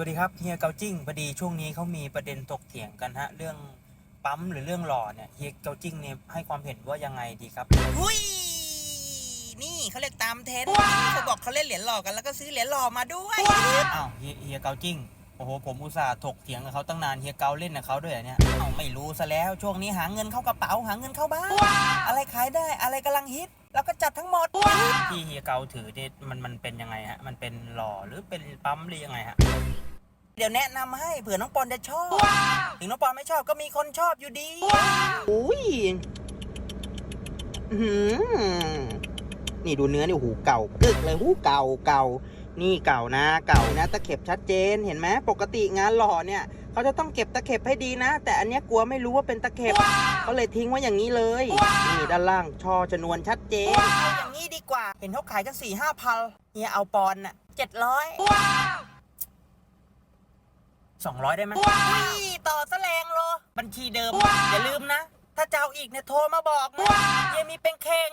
วัสดีครับเฮียเกาจิ้งพอดีช่วงนี้เขามีประเด็นถกเถียงกันฮะเรื่องปั๊มหรือเรื่องหล่อเนี่ยเฮียเกาจิ้งเนี่ยให้ความเห็นว่ายังไงดีครับหุยนี่เขาเรียกตามเทรนด์เขาบอกเขาเล่นเหรียญหล่อกันแล้วก็ซื้อเหรียญหล่อมาด้วยอ้าวเฮียเฮียเกาจิ้งโอ้โหผมอุตส่าห์ถกเถียงกับเขาตั้งนานเฮียเกาเล่นกับเขาด้วยเหรอเนี่ยเอ้าไม่รู้ซะแล้วช่วงนี้หาเงินเข้ากระเป๋าหาเงินเข้าบ้านอะไรขายได้อะไรกำลังฮิตเราก็จัดทั้งหมดที่เฮียเกาถือเนี่ยมันมันเป็นยังไงฮะมันเป็นหล่อหรือเป็นปั๊มหรือยังไงฮะ เดี๋ยวแนะนำให้เผื่อน้องปอนจะชอบ ถึงน้องปอนไม่ชอบก็มีคนชอบอยู่ดีอุ้ยอื้อหือนี่ดูเนื้อนี่โอ้โหเก่ากึกเลยหูเก่าเก่า นี่เก่านะ เก่านะ ตะเข็บชัดเจนเห็นไหมปกติงานหล่อเนี่ย เขาจะต้องเก็บตะเข็บให้ดีนะ แต่อันเนี้ยกลัวไม่รู้ว่าเป็นตะเข็บเขาเลยทิ้งไว้อย่างนี้เลยนี่ด้านล่างช่อชนวนชัดเจน เอาอย่างนี้ดีกว่า เห็นเขาขายกันสี่ห้าพันเฮียเอาปอนน่ะเจ็ดร้อย 200 ได้ไหมว้ายต่อแสลงโล บัญชีเดิม อย่าลืมนะ ถ้าเจ้าอีกเนี่ยโทรมาบอกนะเยมีเป็นเคง